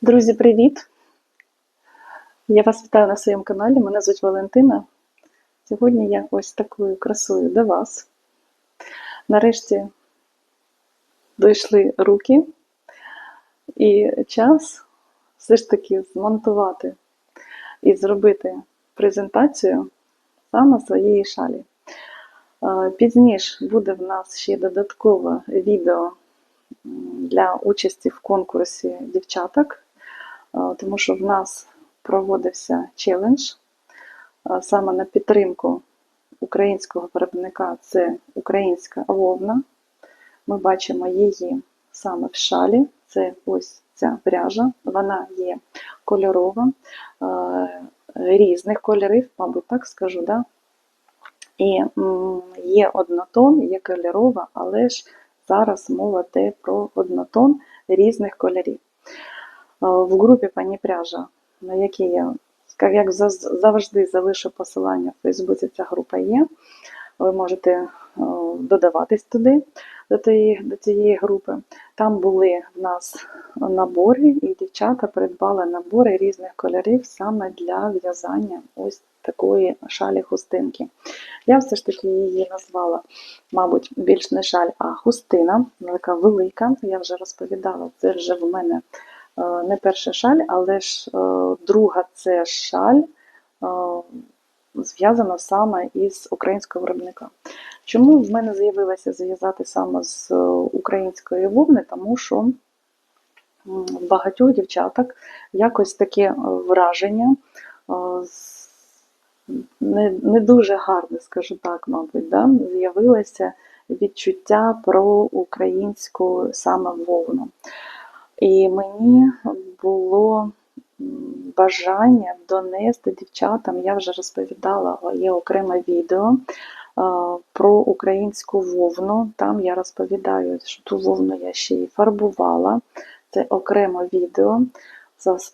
Друзі, привіт! Я вас вітаю на своєму каналі. Мене звуть Валентина. Сьогодні я ось такою красою до вас. Нарешті дійшли руки, і час все ж таки змонтувати і зробити презентацію саме своєї шалі. Пізніше буде в нас ще додаткове відео для участі в конкурсі дівчаток, тому що в нас проводився челендж е, саме на підтримку українського виробника це українська вовна. Ми бачимо її саме в шалі. Це ось ця пряжа. Вона є кольорова, е, різних кольорів, мабуть, так скажу. Да? І є однотон, є кольорова, але ж зараз мова йде про однотон різних кольорів. Е, В групі пані пряжа, на якій я як завжди залишу посилання в Фейсбуці, ця група є. Ви можете е, додаватись туди, до цієї, до цієї групи. Там були в нас набори, і дівчата придбали набори різних кольорів саме для в'язання ось такої шалі хустинки. Я все ж таки її назвала, мабуть, більш не шаль, а хустина, вона така велика. Я вже розповідала, це вже в мене не перша шаль, але ж е, друга це шаль. е, Зв'язана саме із українського виробника. Чому в мене з'явилося зв'язати саме з е, української вовни? Тому що в багатьох дівчаток якось таке е, враження е, не дуже гарне, скажу так, мабуть, да? з'явилося відчуття про українську саме вовну. І мені було бажання донести дівчатам, я вже розповідала, є окреме відео про українську вовну. Там я розповідаю, що ту вовну я ще й фарбувала. Це окреме відео.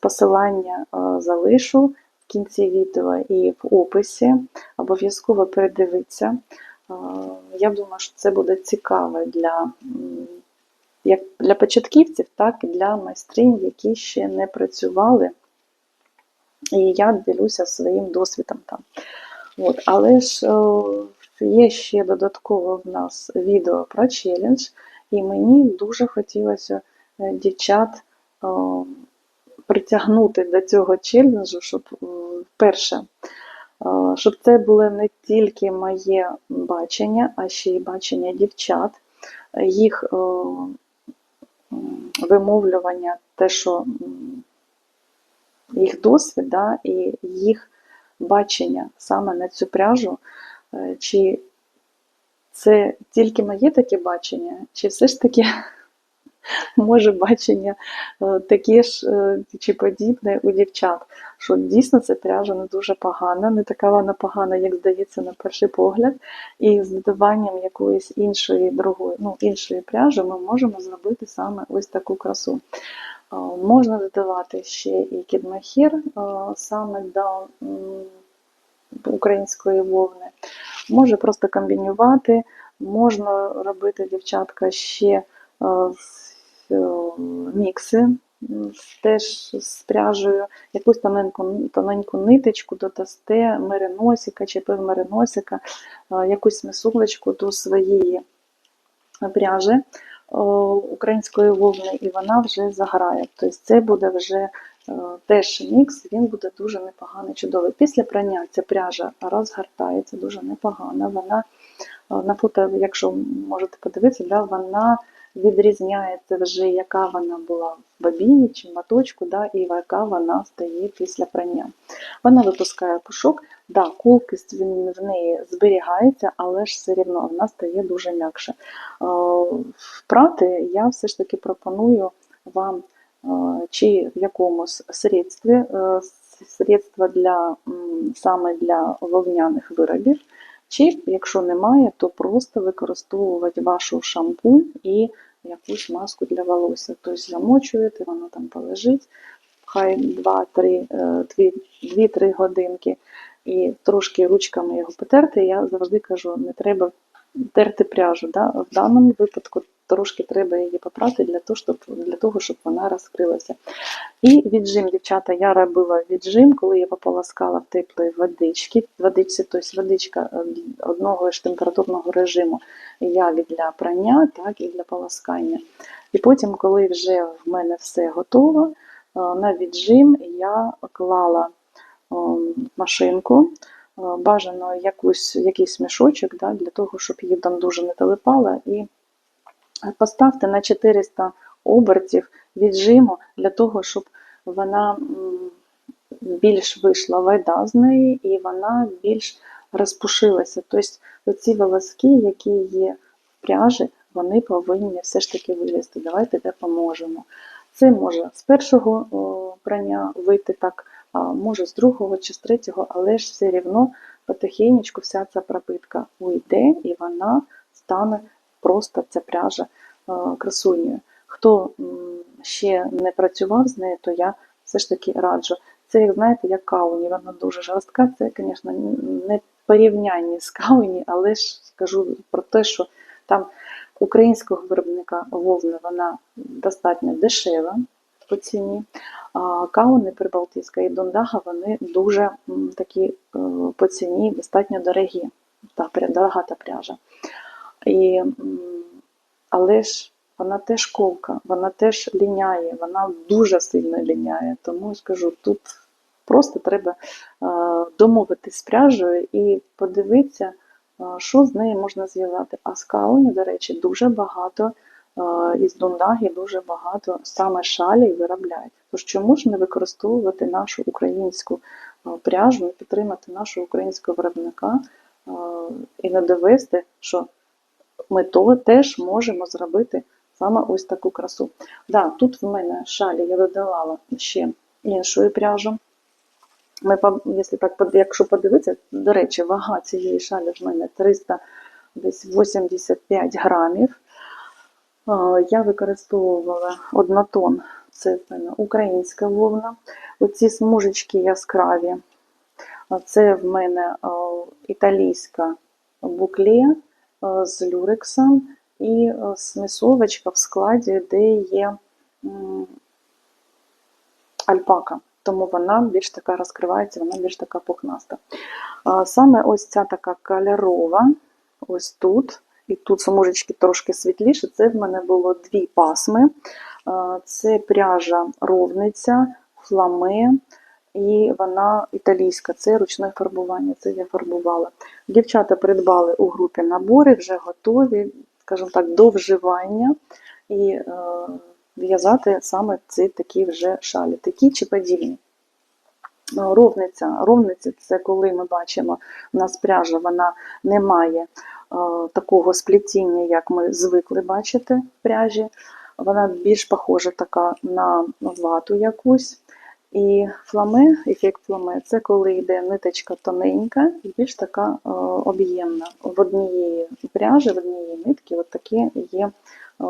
Посилання залишу в кінці відео і в описі. Обов'язково передивіться. Я думаю, що це буде цікаво для, як для початківців, так і для майстринь, які ще не працювали. І я ділюся своїм досвідом там. От. Але ж е, є ще додатково в нас відео про челендж, і мені дуже хотілося е, дівчат е, притягнути до цього челенджу, щоб перше, щоб це було не тільки моє бачення, а ще й бачення дівчат, їх вимовлювання, те, що їх досвід да, і їх бачення саме на цю пряжу, е, чи це тільки моє таке бачення, чи все ж таки може бачення е, таке ж е, чи подібне у дівчат, що дійсно ця пряжа не дуже погана, не така вона погана, як здається на перший погляд, і з додаванням якоїсь іншої другої, ну, іншої пряжі ми можемо зробити саме ось таку красу. Е, Можна додавати ще і кідмахір саме до української вовни. Може просто комбінювати, можна робити дівчатка ще з- мікси, теж з пряжею, якусь тоненьку, тоненьку ниточку додасте мериносика чи півмериносика, е, якусь мисулечку до своєї пряжі е, української вовни, і вона вже заграє. Тобто це буде вже е, теж мікс, він буде дуже непоганий, чудовий. Після прання ця пряжа розгортається дуже непогано. Вона е, на фото, якщо можете подивитися, да, вона відрізняється вже, яка вона була в бобіні чи моточку, да, і яка вона стає після прання. Вона випускає пушок, да, кулкість він в неї зберігається, але ж все рівно вона стає дуже м'якше. Впрати я все ж таки пропоную вам е, чи в якомусь средстві, е, средства для, саме для вовняних виробів, чи якщо немає, то просто використовувати вашу шампунь і якусь маску для волосся. Тобто замочуєте, воно там полежить, хай 2-3 е, 2-3 годинки, і трошки ручками його потерти. Я завжди кажу, не треба терти пряжу. Да? В даному випадку трошки треба її попрати для того, щоб, для того, щоб вона розкрилася. І віджим, дівчата, я робила віджим, коли я пополоскала в теплої водички. Водичці, тобто водичка е, одного ж температурного режиму, як для прання, так і для полоскання. І потім, коли вже в мене все готово, е, на віджим я клала е, машинку, бажано якусь, якийсь мішочок, да, для того, щоб її там дуже не телепала. І поставте на 400 обертів віджиму для того, щоб вона більш вийшла вода з неї і вона більш розпушилася. Тобто ці волоски, які є в пряжі, вони повинні все ж таки вилізти. Давайте допоможемо. Це може з першого прання вийти так, а може з другого чи з третього, але ж все рівно потихенечку вся ця пропитка уйде і вона стане просто ця пряжа е, красунею. Хто ще не працював з нею, то я все ж таки раджу. Це, як знаєте, як кауні, вона дуже жорстка. Це, звісно, не порівняння з кауні, але ж скажу про те, що там українського виробника вовни вона достатньо дешева по ціні. А кауни Прибалтійська і Дондага вони дуже такі е, по ціні достатньо дорогі. Та, дорога та пряжа. І, але ж вона теж ковка, вона теж ліняє, вона дуже сильно ліняє. Тому скажу, тут просто треба е, домовитись з пряжею і подивитися, е, що з нею можна зв'язати. А з кауні, до речі, дуже багато е, із дундаги дуже багато саме шалі виробляють. Тож чому ж не використовувати нашу українську пряжу, не підтримати нашого українського виробника і не довести, що ми то теж можемо зробити саме ось таку красу. Да, тут в мене шалі я додавала ще іншою пряжу. Ми, якщо, так, якщо подивитися, до речі, вага цієї шалі в мене 385 грамів. Я використовувала однотон, це в мене українська вовна. Оці смужечки яскраві. Це в мене італійська букле з люрексом і смісовочка в складі, де є альпака. Тому вона більш така розкривається, вона більш така пухнаста. Саме ось ця така кольорова, ось тут, і тут смужечки трошки світліше. Це в мене було дві пасми. Це пряжа ровниця, фламе, і вона італійська, це ручне фарбування, це я фарбувала. Дівчата придбали у групі набори, вже готові, скажімо так, до вживання. І е, в'язати саме ці такі вже шалі, такі чи подібні. Ну, Ровниця. Ровниця це коли ми бачимо, у нас пряжа вона не має е, такого сплетіння, як ми звикли бачити в пряжі. Вона більш похожа така на вату якусь. І фламе, ефект фламе, це коли йде ниточка тоненька і більш така е, об'ємна. В однієї пряжі, в однієї нитки, от такі є, е,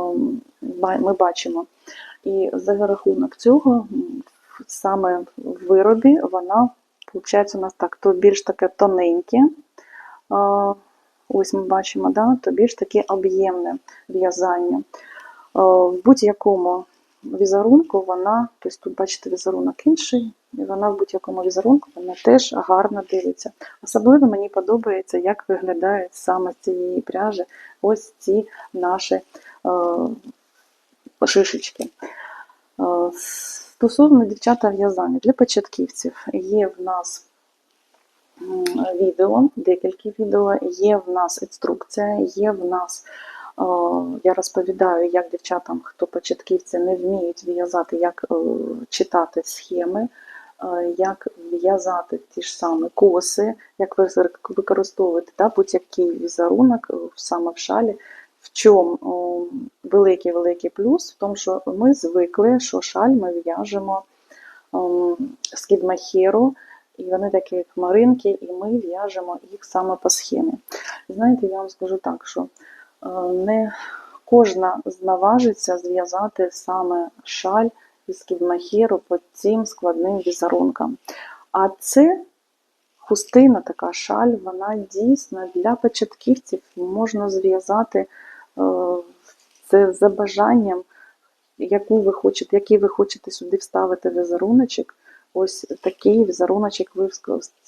ми бачимо. І за рахунок цього, саме в виробі, вона, виходить, у нас так, то більш таке тоненьке, а, ось ми бачимо, да, то більш таке об'ємне в'язання. В будь-якому візерунку вона, тобто тут бачите візерунок інший, і вона в будь-якому візерунку вона теж гарно дивиться. Особливо мені подобається, як виглядають саме з цієї пряжі ось ці наші е, шишечки. Е, Стосовно дівчата в'язання для початківців є в нас відео, декілька відео, є в нас інструкція, є в нас, я розповідаю, як дівчатам, хто початківці не вміють в'язати, як е, читати схеми, е, як в'язати ті ж самі коси, як використовувати да, будь-який візерунок е, саме в шалі. В чому великий-великий плюс? В тому, що ми звикли, що шаль ми в'яжемо ем, з кідмахеру, і вони такі як хмаринки, і ми в'яжемо їх саме по схемі. Знаєте, я вам скажу так, що не кожна наважиться зв'язати саме шаль із кідмахеру по цим складним візерункам. А це хустина, така шаль, вона дійсно для початківців можна зв'язати е, це за бажанням, яку ви хочете, який ви хочете сюди вставити візеруночок. Ось такий візеруночок ви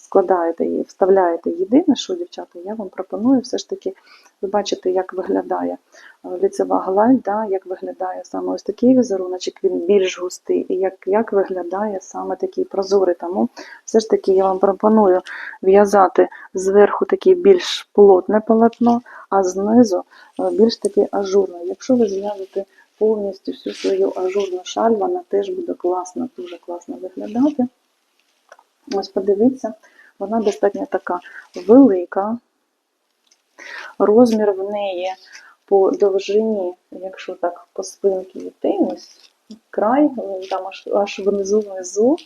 складаєте і вставляєте. Єдине, що, дівчата, я вам пропоную все ж таки, ви бачите, як виглядає е, ліцева гладь, да, як виглядає саме ось такий візеруночок, він більш густий, і як, як виглядає саме такий прозорий. Тому все ж таки я вам пропоную в'язати зверху таке більш плотне полотно, а знизу е, більш таке ажурне. Якщо ви зв'яжете повністю всю свою ажурну шаль, вона теж буде класно, дуже класно виглядати. Ось подивіться, вона достатньо така велика. Розмір в неї по довжині, якщо так по спинці йти, ось край, там аж, аж внизу внизу.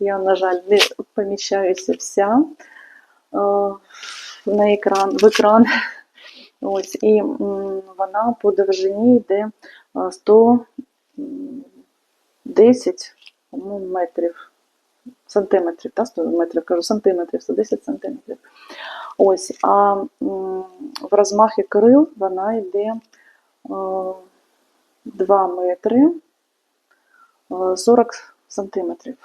Я, на жаль, не поміщаюся вся е, на екран, в екран. Ось, і вона по довжині йде е, 110 метрів, сантиметрів, та 100 метрів, кажу, сантиметрів, 110 сантиметрів. Ось, а в розмахі крил вона йде е, 2 метри е, 40 сантиметрів.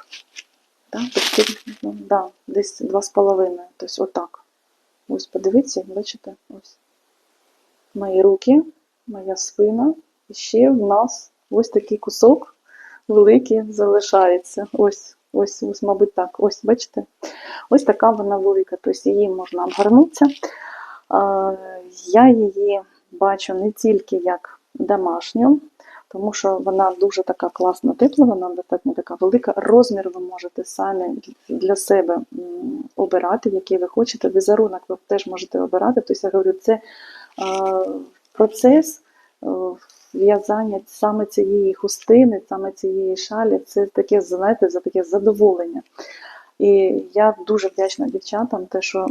Да? Тобто, ну, да, десь 2,5. Тобто отак. Ось подивіться, бачите, ось мої руки, моя спина. І ще в нас ось такий кусок великий залишається. Ось, ось, ось, мабуть, так. Ось, бачите? Ось така вона велика, тобто її можна обгорнутися. Я її бачу не тільки як домашню, тому що вона дуже така класна тепла, вона достатньо така велика. Розмір ви можете самі для себе обирати, який ви хочете. Візерунок ви теж можете обирати. Тобто, я говорю, це процес е, в'язання саме цієї хустини, саме цієї шалі, це таке, знаєте, за таке задоволення. І я дуже вдячна дівчатам, те, що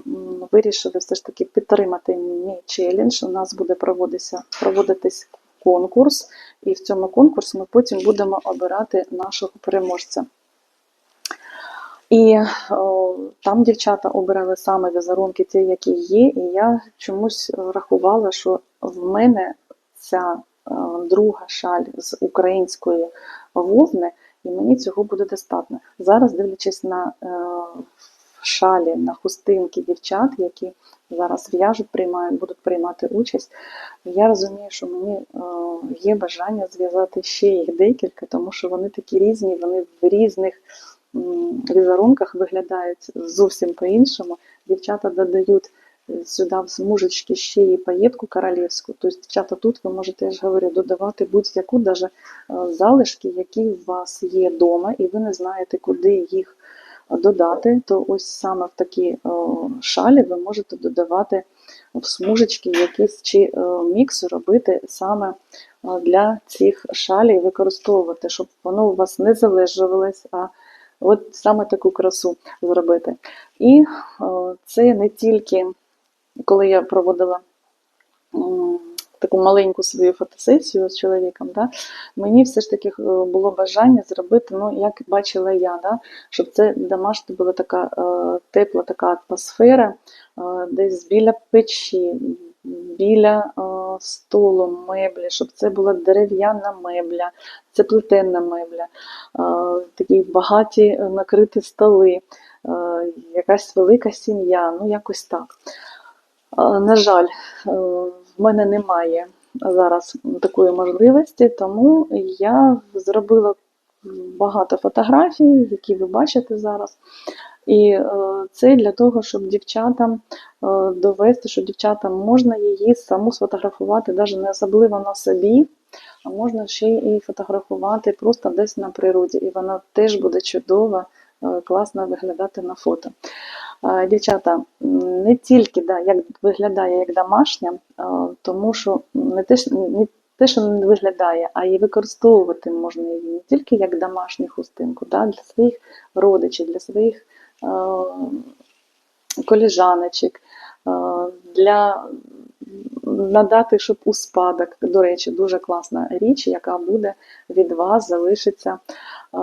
вирішили все ж таки підтримати мій челендж. У нас буде проводитися, проводитись конкурс, і в цьому конкурсі ми потім будемо обирати нашого переможця. І о, там дівчата обирали саме візерунки, ті, які є, і я чомусь рахувала, що в мене ця друга шаль з української вовни, і мені цього буде достатньо. Зараз, дивлячись на е, шалі, на хустинки дівчат, які зараз в'яжуть, приймають, будуть приймати участь, я розумію, що мені е, є бажання зв'язати ще їх декілька, тому що вони такі різні, вони в різних візерунках виглядають зовсім по-іншому. Дівчата додають е, сюди в смужечки ще і паєтку королівську. Тобто, дівчата, тут ви можете, я ж говорю, додавати будь-яку даже е, залишки, які у вас є вдома, і ви не знаєте, куди їх додати, то ось саме в такі шалі ви можете додавати в смужечки якийсь чи е, мікс робити саме е, для цих шалей використовувати, щоб воно у вас не залежувалось, а от саме таку красу зробити. І це не тільки коли я проводила таку маленьку свою фотосесію з чоловіком, да, мені все ж таки е, було бажання зробити, ну, як бачила я, да, щоб це домашня була така е, тепла така атмосфера, е, десь біля печі, біля е, столу, меблі, щоб це була дерев'яна мебля, це плетенна мебля, е, такі багаті накриті столи, е, якась велика сім'я, ну якось так. Е, На жаль, е, в мене немає зараз такої можливості, тому я зробила багато фотографій, які ви бачите зараз. І е, це для того, щоб дівчатам довести, що дівчатам можна її саму сфотографувати, навіть не особливо на собі, а можна ще і фотографувати просто десь на природі. І вона теж буде чудово, е, класно виглядати на фото. Дівчата, не тільки да, як виглядає як домашня, тому що не те, не те, що не виглядає, а і використовувати можна її не тільки як домашню хустинку, да, для своїх родичів, для своїх е, коліжаночок, е, для надати, щоб у спадок. До речі, дуже класна річ, яка буде від вас залишиться е,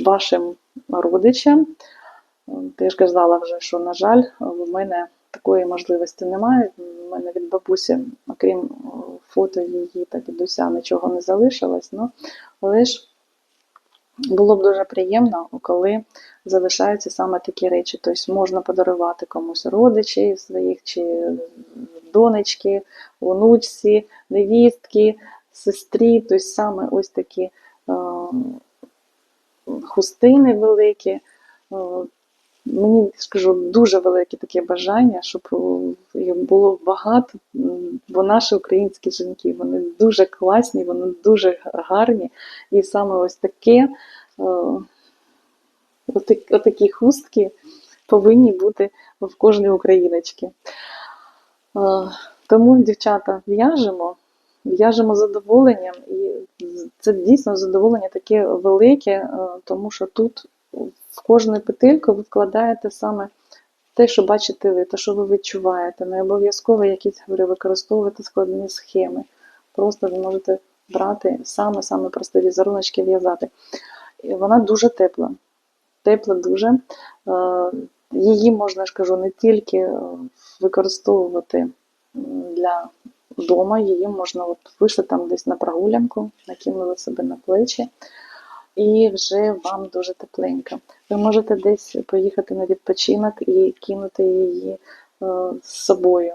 вашим родичам Ти ж казала вже, що, на жаль, в мене такої можливості немає. У мене від бабусі, окрім е, фото її та дідуся, нічого не залишилось. Ну, але ж було б дуже приємно, коли залишаються саме такі речі. Тобто можна подарувати комусь родичів своїх, чи донечки, онучці, невістки, сестрі. Тобто саме ось такі е, хустини великі. Мені скажу дуже велике таке бажання, щоб е, їх було багато, бо наші українські жінки вони дуже класні, вони дуже гарні. І саме ось таке, е, отак- отакі хустки повинні бути в кожній україночці. Е, Тому, дівчата, в'яжемо, в'яжемо задоволенням, і це дійсно задоволення таке велике, тому що тут в кожну петельку ви вкладаєте саме те, що бачите ви, те, що ви відчуваєте. Не обов'язково якісь говорю, використовувати складні схеми. Просто ви можете брати саме-саме прості візеруночки в'язати. І Вона дуже тепла. Тепла дуже. Е, Її можна, ж кажу, не тільки е, використовувати для вдома, її можна от вийшли там десь на прогулянку, накинули себе на плечі, і вже вам дуже тепленько. Ви можете десь поїхати на відпочинок і кинути її е, з собою.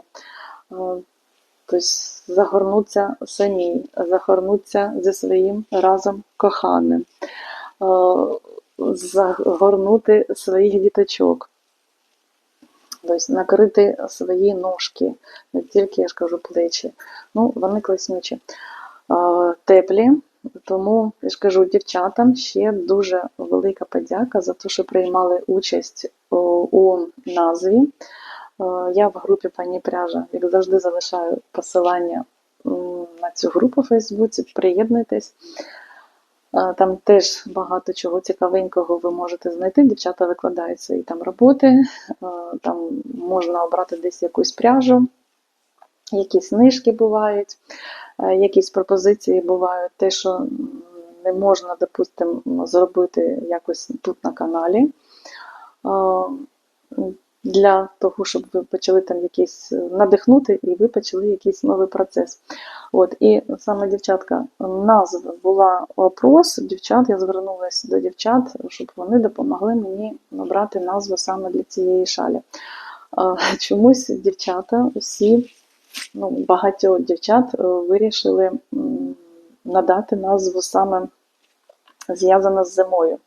Тобто загорнуться самі, загорнуться зі своїм разом коханим, е, загорнути своїх діточок. Тобто накрити свої ножки, не тільки, я ж кажу, плечі. Ну, вони класнючі, теплі. Тому я ж кажу, дівчатам ще дуже велика подяка за те, що приймали участь у назві. Е, Я в групі пані Пряжа, як завжди, залишаю посилання на цю групу в Фейсбуці. Приєднуйтесь. Е, Там теж багато чого цікавенького ви можете знайти. Дівчата викладають свої там роботи, е, там можна обрати десь якусь пряжу, якісь знижки бувають, е, якісь пропозиції бувають, те, що не можна, допустимо, зробити якось тут на каналі. Е, Для того, щоб ви почали там якийсь е, надихнути, і ви почали якийсь новий процес. От, і саме дівчатка, назва була опрос дівчат. Я звернулася до дівчат, щоб вони допомогли мені обрати назву саме для цієї шалі. Чомусь дівчата, всі, ну, багатьох дівчат е, вирішили надати назву саме зв'язана з зимою.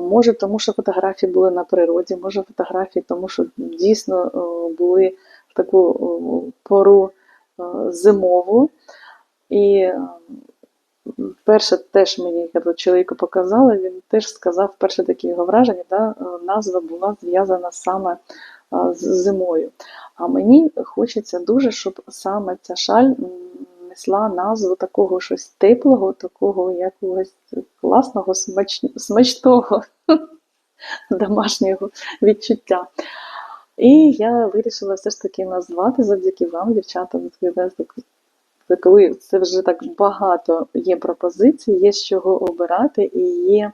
Може, тому що фотографії були на природі, може фотографії, тому що дійсно е, були в таку е, пору зимову. І перше теж мені коли чоловіку показали, він теж сказав перше таке його враження, да, назва була зв'язана саме зимою. А мені хочеться дуже, щоб саме ця шаль несла назву такого щось теплого, такого якогось класного, смач... смачного домашнього відчуття. І я вирішила все ж таки назвати завдяки вам, дівчата, коли це вже так багато є пропозицій, є з чого обирати, і є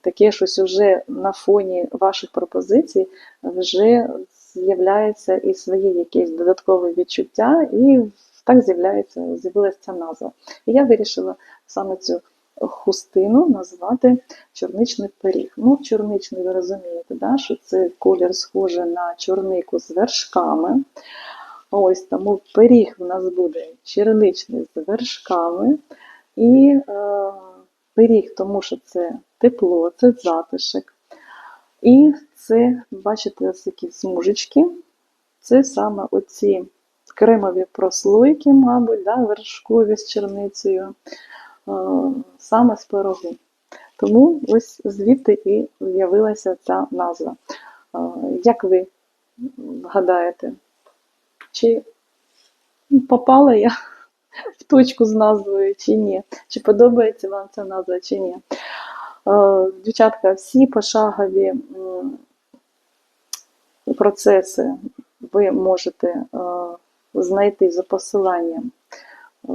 таке щось вже на фоні ваших пропозицій вже з'являється і свої якісь додаткові відчуття, і так з'являється, з'явилася ця назва. І я вирішила саме цю хустину назвати чорничний пиріг. Ну, чорничний, ви розумієте, да, що це колір схожий на чорнику з вершками. Ось тому пиріг у нас буде черничний з вершками. І е, пиріг, тому що це тепло, це затишок. І це, бачите, ось такі смужечки. Це саме оці кремові прослойки, мабуть, да, вершкові з черницею, е, саме з пирогу. Тому ось звідти і з'явилася ця назва. Е, Як ви гадаєте, чи попала я в точку з назвою, чи ні? Чи подобається вам ця назва, чи ні? Е, Дівчатка, всі пошагові процеси ви можете е, знайти за посиланням е,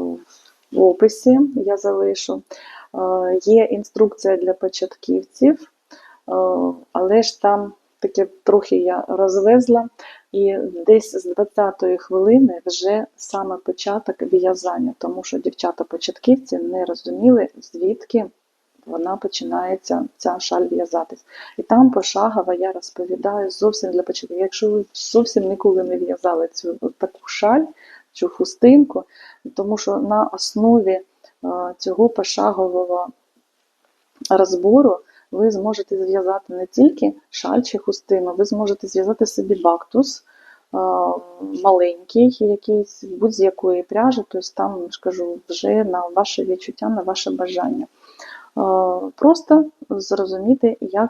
в описі, я залишу. Є інструкція для початківців, але ж там таке трохи я розвезла, і десь з 20-ї хвилини вже саме початок в'язання, тому що дівчата-початківці не розуміли, звідки вона починається ця шаль в'язатись. І там пошагово я розповідаю зовсім для початку. Якщо ви зовсім ніколи не в'язали цю таку шаль, цю хустинку, тому що на основі е, цього пошагового розбору ви зможете зв'язати не тільки шаль чи хустину, ви зможете зв'язати собі бактус е, маленький, якийсь будь-якої пряжі, тобто там ж кажу, вже на ваше відчуття, на ваше бажання. Е, Просто зрозуміти, як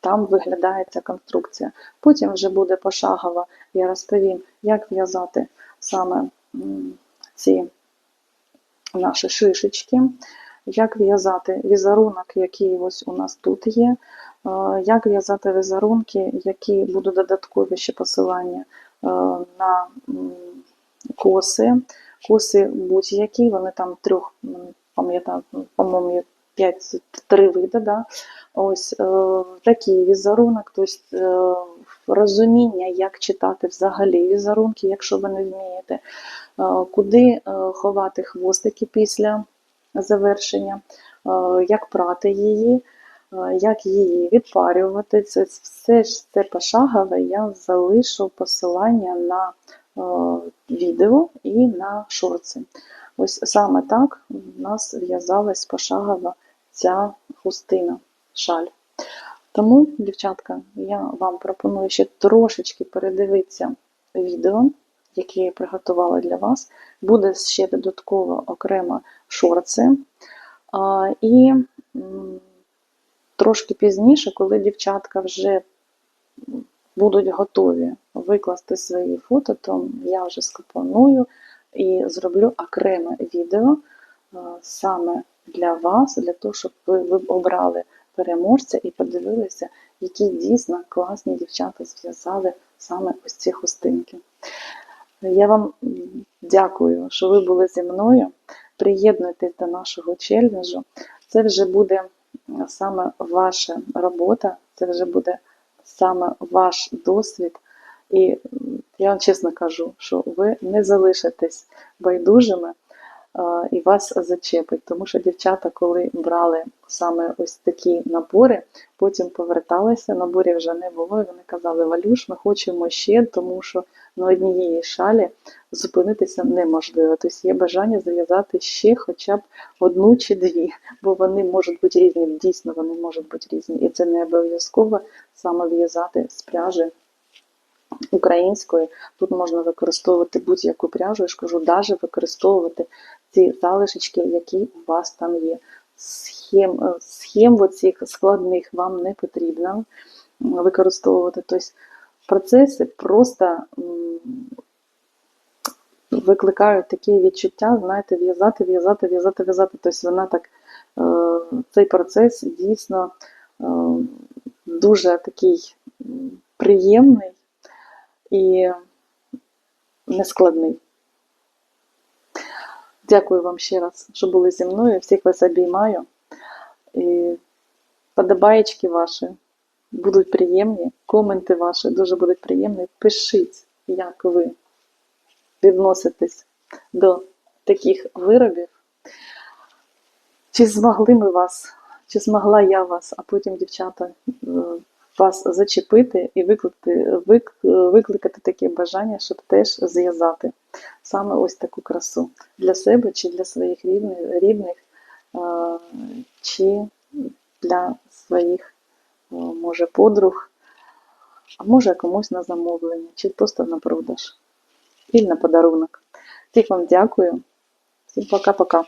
там виглядає ця конструкція. Потім вже буде пошагово, я розповім, як в'язати саме ці наші шишечки, як в'язати візерунок, який ось у нас тут є, е, як в'язати візерунки, які будуть додаткові ще посилання е, на коси, коси будь-які, вони там трьох, пам'ятаю, по-моєму, є 5 три види. Да? Ось е, такий візерунок, тобто розуміння, як читати взагалі візерунки, якщо ви не вмієте, куди ховати хвостики після завершення, е, як прати її, е, як її відпарювати. Це все ж це пошагове, я залишу посилання на е, відео і на шорти. Ось саме так в нас в'язалась пошагово ця хустина, шаль. Тому, дівчатка, я вам пропоную ще трошечки передивитися відео, яке я приготувала для вас. Буде ще додатково окремо шорти. І трошки пізніше, коли дівчатка вже будуть готові викласти свої фото, то я вже скомпоную і зроблю окреме відео саме для вас, для того, щоб ви, ви обрали переможця і подивилися, які дійсно класні дівчата зв'язали саме ось ці хустинки. Я вам дякую, що ви були зі мною. Приєднуйтесь до нашого челенджу. Це вже буде саме ваша робота, це вже буде саме ваш досвід. І я вам чесно кажу, що ви не залишитесь байдужими і вас зачепить. Тому що дівчата, коли брали саме ось такі набори, потім поверталися, наборів вже не було, і вони казали, Валюш, ми хочемо ще, тому що на однієї шалі зупинитися неможливо. Тобто є бажання зав'язати ще хоча б одну чи дві, бо вони можуть бути різні, дійсно вони можуть бути різні. І це не обов'язково саме в'язати з пряжі української. Тут можна використовувати будь-яку пряжу, я ж кажу, навіть використовувати ці залишечки, які у вас там є. Схем, е, схем оцих складних вам не потрібно використовувати. Тобто процеси просто викликають такі відчуття, знаєте, в'язати, в'язати, в'язати, в'язати. Тобто вона так, е, цей процес дійсно е, дуже такий приємний і нескладний. Дякую вам ще раз, що були зі мною. Всіх вас обіймаю. І подобаєчки ваші будуть приємні, коменти ваші дуже будуть приємні. Пишіть, як ви відноситесь до таких виробів. Чи змогли ми вас, чи змогла я вас, а потім, дівчата, е, вас зачепити і викликати, вик, викликати таке бажання, щоб теж зв'язати саме ось таку красу для себе чи для своїх рідних, рідних е, чи для своїх, е, може, подруг, а може комусь на замовлення, чи просто на продаж, і на подарунок. Всіх вам дякую. Всім пока-пока.